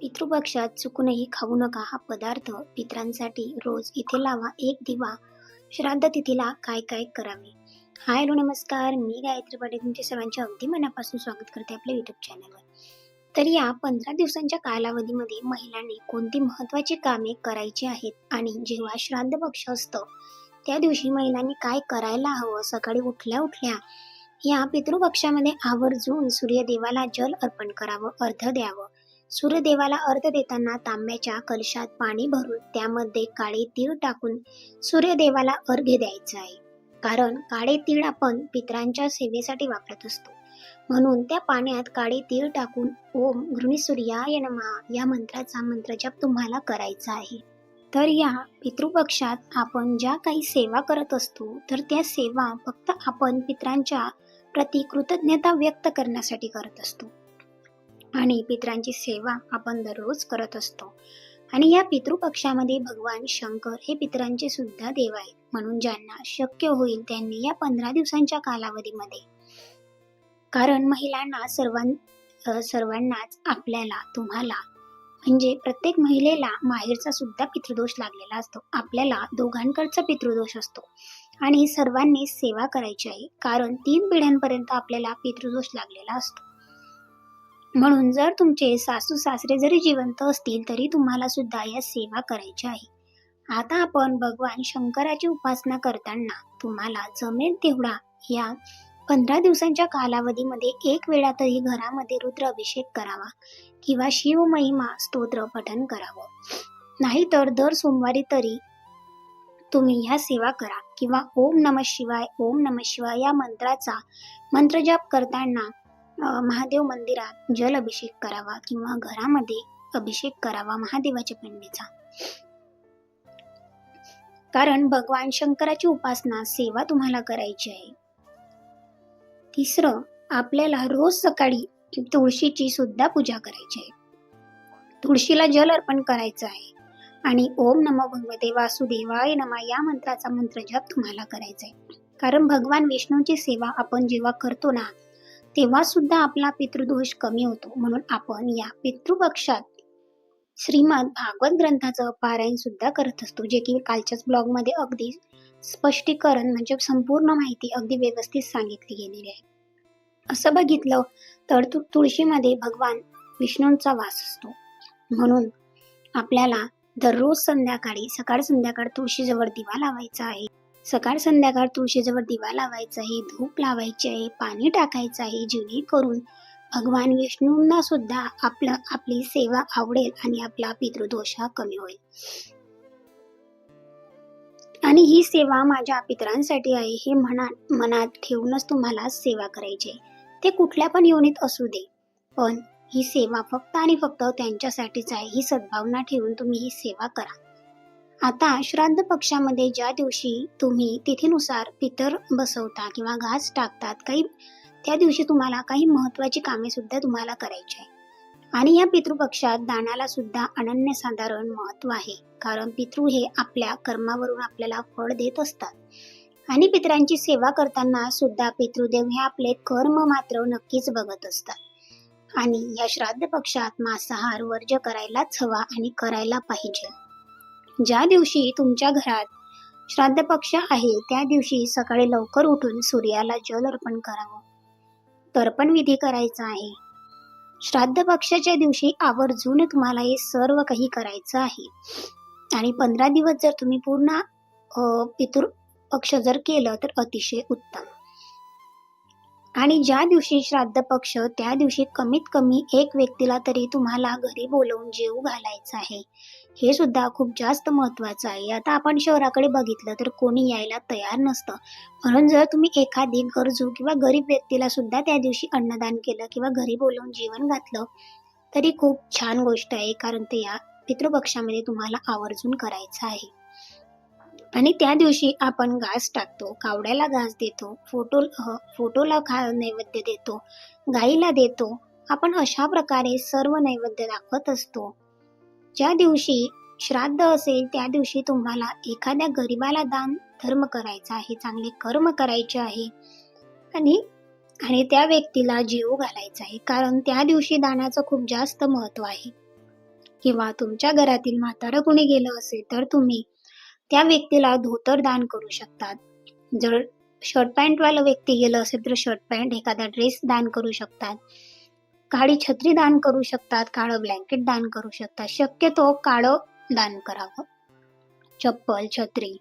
पितृपक्षात चुकूनही खाऊ नका हा पदार्थ पित्रांसाठी रोज इथे लावा एक दिवा. श्राद्ध तिथीला काय काय करावे? हाय हॅलो नमस्कार. मी गायत्री पाटील तुमच्या सर्वांचे अगदी मनापासून स्वागत करते आपल्या युट्यूब चॅनलवर तर या पंधरा दिवसांच्या कालावधीमध्ये महिलांनी कोणती महत्वाची कामे करायची आहेत आणि जेव्हा श्राद्ध पक्ष असतं त्या दिवशी महिलांनी काय करायला हवं? सकाळी उठल्या उठल्या या पितृपक्षामध्ये आवर्जून सूर्यदेवाला जल अर्पण करावं अर्ध द्यावं. सूर्यदेवाला अर्घ देताना तांब्याच्या कलशात पाणी भरून त्यामध्ये काळे तीळ टाकून सूर्यदेवाला अर्घ्य द्यायचं आहे. कारण काळे तीळ आपण पितरांच्या सेवेसाठी वापरत असतो. म्हणून त्या पाण्यात काळे तीळ टाकून ओम गृणी सूर्याय नमः या मंत्राचा मंत्रजप तुम्हाला करायचा आहे. तर या पितृपक्षात आपण ज्या काही सेवा करत असतो तर त्या सेवा फक्त आपण पितरांच्या प्रति कृतज्ञता व्यक्त करण्यासाठी करत असतो. आणि पितरांची सेवा आपण दररोज करत असतो. आणि या पितृपक्षामध्ये भगवान शंकर हे पितरांचे सुद्धा देव आहेत. म्हणून ज्यांना शक्य होईल त्यांनी या पंधरा दिवसांच्या कालावधीमध्ये कारण महिलांना सर्वां सर्वांनाच आपल्याला तुम्हाला म्हणजे प्रत्येक महिलेला माहेरचा सुद्धा पितृदोष लागलेला असतो. आपल्याला दोघांकडचा पितृदोष असतो. आणि सर्वांनी सेवा करायची आहे. कारण तीन पिढ्यांपर्यंत आपल्याला पितृदोष लागलेला असतो. म्हणून जर तुमचे सासू सासरे जरी जिवंत असतील तरी तुम्हाला सुद्धा या सेवा करायची आहे. आता आपण भगवान शंकराची उपासना करताना तुम्हाला जमेल तेवढा. या पंधरा दिवसांच्या कालावधीमध्ये एक वेळा तरी घरामध्ये रुद्राभिषेक करावा किंवा शिव महिमा स्तोत्र पठन करावं. नाहीतर दर सोमवारी तरी तुम्ही ह्या सेवा करा किंवा ओम नम शिवाय ओम नम शिवाय या मंत्राचा मंत्रजाप करताना महादेव मंदिरात जल अभिषेक करावा किंवा घरामध्ये अभिषेक करावा महादेवाच्या पिंडीचा. कारण भगवान शंकराची उपासना सेवा तुम्हाला करायची आहे. तिसरं आपल्याला रोज सकाळी तुळशीची सुद्धा पूजा करायची आहे. तुळशीला जल अर्पण करायचं आहे आणि ओम नमो भगवते वासुदेवाय नमा या मंत्राचा मंत्र जप तुम्हाला करायचा आहे. कारण भगवान विष्णूची सेवा आपण जेव्हा करतो ना तेव्हा सुद्धा आपला पितृदोष कमी होतो. म्हणून आपण या पितृपक्षात श्रीमद भागवत ग्रंथाचं पारायण सुद्धा करत असतो जे की कालच्याच ब्लॉगमध्ये अगदी स्पष्टीकरण म्हणजे संपूर्ण माहिती अगदी व्यवस्थित सांगितली गेलेली आहे. असं बघितलं तर तु तुळशीमध्ये भगवान विष्णूंचा वास असतो. म्हणून आपल्याला दररोज संध्याकाळी सकाळ संध्याकाळ तुळशीजवळ दिवा लावायचा आहे. सकाळ संध्याकाळ तुळशीजवळ दिवा लावायचा आहे धूप लावायची आहे पाणी टाकायचं आहे जेणेकरून भगवान विष्णूंना सुद्धा आपलं आपली सेवा आवडेल आणि आपला पितृदोष हा कमी होईल. आणि ही सेवा माझ्या पितरांसाठी आहे हे म्हणा मनात ठेवूनच तुम्हाला सेवा करायची आहे. ते कुठल्या पण योनीत असू दे पण ही सेवा फक्त आणि फक्त त्यांच्यासाठीच आहे. ही सद्भावना ठेवून तुम्ही ही सेवा करा. आता श्राद्ध पक्षामध्ये ज्या दिवशी तुम्ही तिथीनुसार पितर बसवता किंवा घास टाकतात काही त्या दिवशी तुम्हाला काही महत्वाची कामे सुद्धा तुम्हाला करायची आहे आणि या पितृपक्षात दानाला सुद्धा अनन्यसाधारण महत्त्व आहे. कारण पितृ हे आपल्या कर्मावरून आपल्याला फळ देत असतात. आणि पितरांची सेवा करताना सुद्धा पितृदेव हे आपले कर्म मात्र नक्कीच बघत असतात. आणि या श्राद्ध पक्षात मांसाहार वर्ज करायलाच हवा आणि करायला पाहिजे. ज्या दिवशी तुमच्या घरात श्राद्ध पक्ष आहे त्या दिवशी सकाळी लवकर उठून सूर्याला जल अर्पण करावं. तर्पण विधी करायचा आहे. श्राद्ध पक्षाच्या दिवशी आवर्जून तुम्हाला हे सर्व काही करायचं आहे. आणि पंधरा दिवस जर तुम्ही पूर्ण पितृ पक्ष जर केलं तर अतिशय उत्तम. आणि ज्या दिवशी श्राद्ध पक्ष त्या दिवशी कमीत कमी एक व्यक्तीला तरी तुम्हाला घरी बोलवून जेव घालायचं आहे. हे सुद्धा खूप जास्त महत्वाचं आहे. आता आपण शहराकडे बघितलं तर कोणी यायला तयार नसतं. म्हणून जर तुम्ही एखादी गरजू किंवा गरीब व्यक्तीला सुद्धा त्या दिवशी अन्नदान केलं किंवा घरी बोलवून जेवण घातलं तरी खूप छान गोष्ट आहे कारण ते या पितृपक्षामध्ये तुम्हाला आवर्जून करायचं आहे. आणि त्या दिवशी आपण घास टाकतो कावड्याला घास देतो फोटो फोटोला खा नैवेद्य देतो गाईला देतो. आपण अशा प्रकारे सर्व नैवेद्य दाखवत असतो. ज्या दिवशी श्राद्ध असेल त्या दिवशी तुम्हाला एखाद्या गरिबाला दान धर्म करायचा आहे चांगले कर्म करायचे आहे. आणि आणि त्या व्यक्तीला जीव घालायचा आहे. कारण त्या दिवशी दानाचं खूप जास्त महत्त्व आहे. किंवा तुमच्या घरातील म्हातारं कुणी गेलं असेल तर तुम्ही त्या व्यक्तीला धोतर दान करू शकतात. जर शर्ट पॅन्टवालं व्यक्ती गेलं असेल तर शर्ट पॅन्ट एखादा ड्रेस दान करू शकतात. काळी छत्री दान करू शकतात काळं ब्लँकेट दान करू शकतात. शक्यतो काळं दान करावं. चप्पल छत्री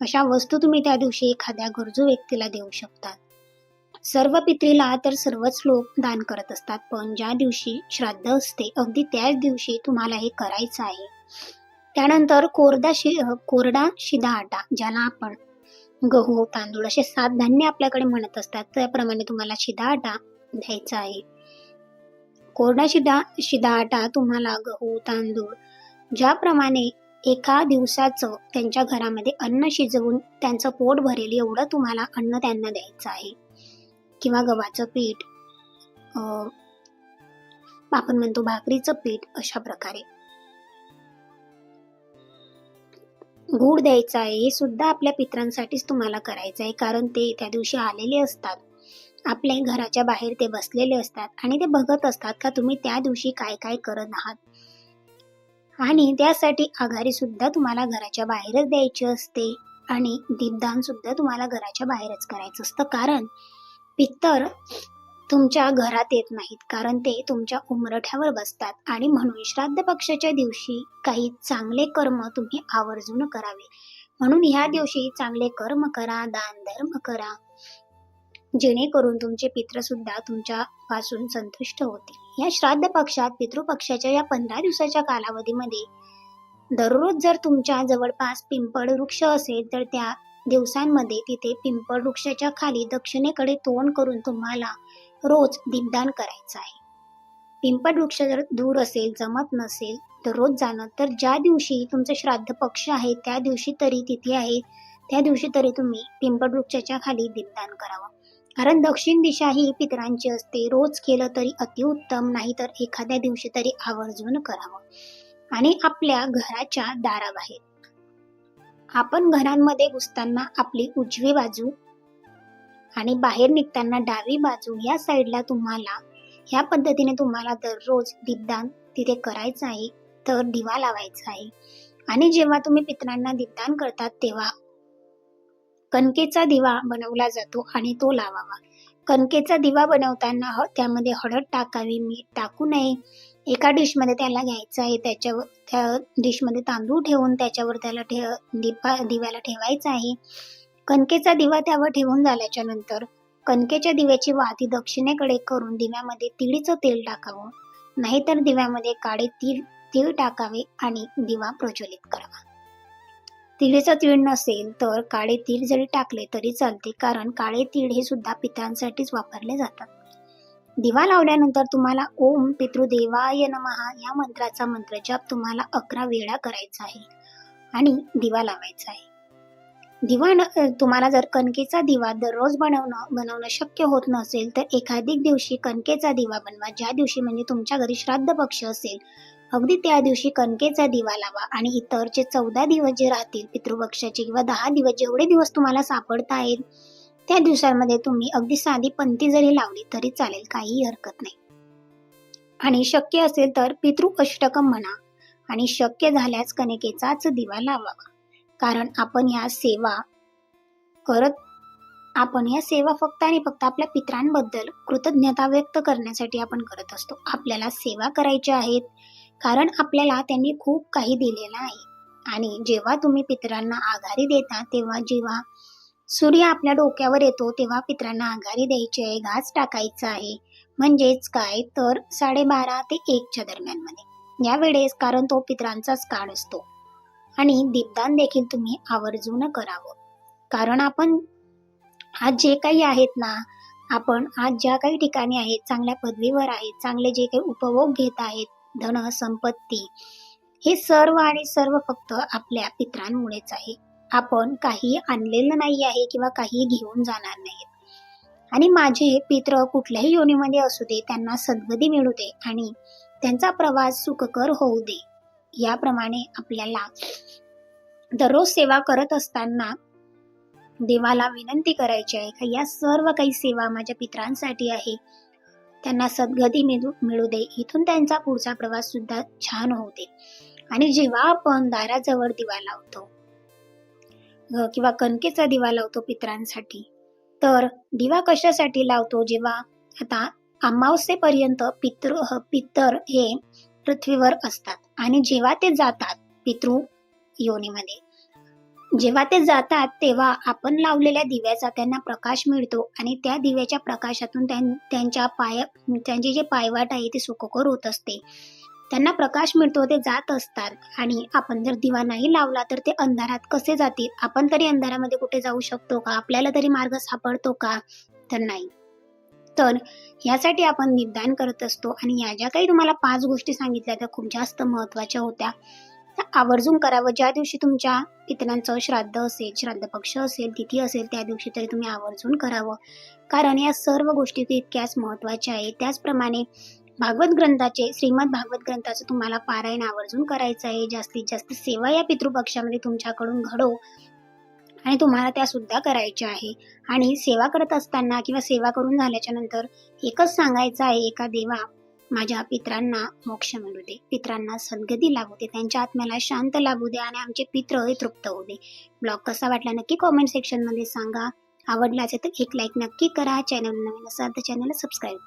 अशा वस्तू तुम्ही त्या दिवशी एखाद्या गरजू व्यक्तीला देऊ शकतात सर्व पित्रीला तर सर्वच लोक दान करत असतात पण ज्या दिवशी श्राद्ध असते अगदी त्याच दिवशी तुम्हाला हे करायचं आहे. त्यानंतर कोरडा शि कोरडा शिधा आटा ज्याला आपण गहू तांदूळ असे सात धान्य आपल्याकडे म्हणत असतात त्याप्रमाणे तुम्हाला शिधा आटा द्यायचा आहे. कोरडा शिदा शिदा आटा तुम्हाला गहू तांदूळ ज्याप्रमाणे एका दिवसाचं त्यांच्या घरामध्ये अन्न शिजवून त्यांचं पोट भरेल एवढं तुम्हाला अन्न त्यांना द्यायचं आहे. किंवा गव्हाचं पीठ आपण म्हणतो भाकरीचं पीठ अशा प्रकारे. गूळ द्यायचा आहे हे सुद्धा आपल्या पित्रांसाठीच तुम्हाला करायचं आहे कारण ते त्या दिवशी आलेले असतात. आपल्या घराच्या बाहेर ते बसलेले असतात आणि ते बघत असतात का तुम्ही त्या दिवशी काय काय करत आहात. आणि त्यासाठी आघारी सुद्धा तुम्हाला घराच्या बाहेरच द्यायची असते आणि दीपदान सुद्धा तुम्हाला घराच्या बाहेरच करायचं असतं. कारण पित्तर तुमच्या घरात येत नाहीत. कारण ते तुमच्या उमरठ्यावर बसतात आणि म्हणून श्राद्ध पक्षाच्या दिवशी काही चांगले कर्म तुम्ही आवर्जून करावे. म्हणून ह्या दिवशी चांगले कर्म करा दान धर्म करा. जेणेकरून तुमचे पित्रसुद्धा तुमच्यापासून संतुष्ट होतील. या श्राद्ध पक्षात पितृपक्षाच्या या पंधरा दिवसाच्या कालावधीमध्ये दररोज जर तुमच्या जवळपास पिंपळ वृक्ष असेल तर त्या दिवसांमध्ये तिथे पिंपळ वृक्षाच्या खाली दक्षिणेकडे तोंड करून तुम्हाला रोज दीपदान करायचं आहे. पिंपळ वृक्ष जर दूर असेल जमत नसेल तर रोज जाणं. तर ज्या दिवशी तुमचं श्राद्ध पक्ष आहे त्या दिवशी तरी तिथे आहे त्या दिवशी तरी तुम्ही पिंपळ वृक्षाच्या खाली दीपदान करावं. कारण दक्षिण दिशा ही पितरांची असते. रोज केलं तरी अतिउत्तम नाही तर एखाद्या दिवशी तरी आवर्जून करावं. आणि आपल्या घराच्या दाराबाहेर. आपण घरांमध्ये घुसताना आपली उजवी बाजू आणि बाहेर निघताना डावी बाजू या साईडला तुम्हाला ह्या पद्धतीने तुम्हाला दररोज दीपदान तिथे करायचं आहे तर दिवा लावायचा आहे. आणि जेव्हा तुम्ही पितरांना दीपदान करतात तेव्हा कणकेचा दिवा बनवला जातो आणि तो लावावा. कणकेचा दिवा बनवताना ह- त्यामध्ये हळद टाकावी मीठ टाकू नये. एका डिशमध्ये त्याला घ्यायचं आहे त्याच्यावर त्या डिशमध्ये तांदूळ ठेवून त्याच्यावर त्याला ठेव दिपा दिव्याला ठेवायचं आहे. कणकेचा दिवा त्यावर ठेवून झाल्याच्यानंतर कणकेच्या दिव्याची वाहती दक्षिणेकडे करून दिव्यामध्ये तिळीचं तेल टाकावं. नाहीतर दिव्यामध्ये काळे तीळ तीळ टाकावे आणि दिवा प्रज्वलित करावा. तिळेचा तीळ नसेल तर काळे तीळ जरी टाकले तरी चालते कारण काळे तीळ हे सुद्धा पित्रांसाठीच वापरले जातात. दिवा लावल्यानंतर तुम्हाला ओम पितृदेवाय नमहा या मंत्राचा मंत्र जप तुम्हाला अकरा वेळा करायचा आहे आणि दिवा लावायचा आहे. दिवा न- तुम्हाला जर कणकेचा दिवा दररोज बनवणं बनवणं शक्य होत नसेल तर एखादी दिवशी कणकेचा दिवा बनवा. ज्या दिवशी म्हणजे तुमच्या घरी श्राद्ध पक्ष असेल अगदी त्या दिवशी कणकेचा दिवा लावा आणि इतरचे चौदा दिवस जे राहतील पितृपक्षाचे किंवा दहा दिवस जेवढे दिवस तुम्हाला सापडता येईल त्या दिवसांमध्ये तुम्ही अगदी साधी पंथी जरी लावली तरी चालेल काहीही हरकत नाही. आणि शक्य असेल तर पितृ अष्टकम म्हणा आणि शक्य झाल्यास कणकेचाच दिवा लावावा. कारण आपण या सेवा करत आपण या सेवा फक्त आणि फक्त आपल्या पित्रांबद्दल कृतज्ञता व्यक्त करण्यासाठी आपण करत असतो. आपल्याला सेवा करायच्या आहेत कारण आपल्याला त्यांनी खूप काही दिलेलं आहे. आणि जेव्हा तुम्ही पितरांना आघारी देता तेव्हा जेव्हा सूर्य आपल्या डोक्यावर येतो तेव्हा पितरांना आघारी द्यायची आहे घास टाकायचा आहे. म्हणजेच काय? तर साडेबारा ते एकच्या दरम्यानमध्ये. यावेळेस कारण तो पितरांचाच काळ असतो. आणि दीपदान देखील तुम्ही आवर्जून करावं. कारण आपण आज जे काही आहेत ना आपण आज ज्या काही ठिकाणी आहेत चांगल्या पदवीवर आहेत चांगले जे काही उपभोग घेत आहेत धन संपत्ती हे सर्व आणि सर्व फक्त आपल्या पित्रांमुळेच आहे. आपण काही आणलेलं नाही आहे किंवा काही घेऊन जाणार नाही. आणि माझे पित्र कुठल्याही योनीमध्ये असू दे त्यांना सद्गती मिळू दे आणि त्यांचा प्रवास सुखकर होऊ दे. याप्रमाणे आपल्याला दररोज सेवा करत असताना देवाला विनंती करायची आहे का? या सर्व काही सेवा माझ्या पित्रांसाठी आहे. त्यांना सद्गती मिळू मिळू दे. इथून त्यांचा पुढचा प्रवास सुद्धा छान होऊ दे आणि जेव्हा आपण दाराजवळ दिवा लावतो किंवा कणकेचा दिवा लावतो पितरांसाठी तर दिवा कशासाठी लावतो? जेव्हा आता अमावस्येपर्यंत पितृ पितर हे पृथ्वीवर असतात. आणि जेव्हा ते जातात पितृ योनीमध्ये जेव्हा ते जातात तेव्हा आपण लावलेल्या दिव्याचा त्यांना प्रकाश मिळतो आणि त्या दिव्याच्या प्रकाशातून त्यां- त्यांच्या पाय त्यांची जे पायवाट आहे ती सुखकर होत असते. त्यांना प्रकाश मिळतो ते जात असतात. आणि आपण जर दिवा नाही लावला तर ते अंधारात कसे जातील? आपण तरी अंधारामध्ये कुठे जाऊ शकतो का? आपल्याला तरी मार्ग सापडतो का? तर नाही. तर यासाठी आपण निदान करत असतो. आणि या ज्या काही तुम्हाला पाच गोष्टी सांगितल्या त्या खूप जास्त महत्त्वाच्या होत्या. आवर्जून करावं. ज्या दिवशी तुमच्या पितरांचं श्राद्ध असेल श्राद्ध पक्ष असेल तिथी असेल त्या दिवशी तरी तुम्ही आवर्जून करावं. कारण या सर्व गोष्टी तितक्याच महत्त्वाच्या आहेत. त्याचप्रमाणे भागवत ग्रंथाचे श्रीमद भागवत ग्रंथाचं तुम्हाला पारायण आवर्जून करायचं आहे. जास्तीत जास्त सेवा या पितृपक्षामध्ये तुमच्याकडून घडो. आणि तुम्हाला त्या सुद्धा करायच्या आहे. आणि सेवा करत असताना किंवा सेवा करून झाल्याच्यानंतर एकच सांगायचं आहे एका देवा माझ्या पित्रांना मोक्ष मिळू दे. पित्रांना सद्गती लागू दे. त्यांच्या आत्म्याला शांत लागू दे आणि आमचे पित्र हे तृप्त होऊ दे. ब्लॉग कसा वाटला नक्की कॉमेंट सेक्शनमध्ये सांगा. आवडला असेल तर एक लाईक नक्की करा. चॅनल नवीन असाल तर चॅनलला सबस्क्राईब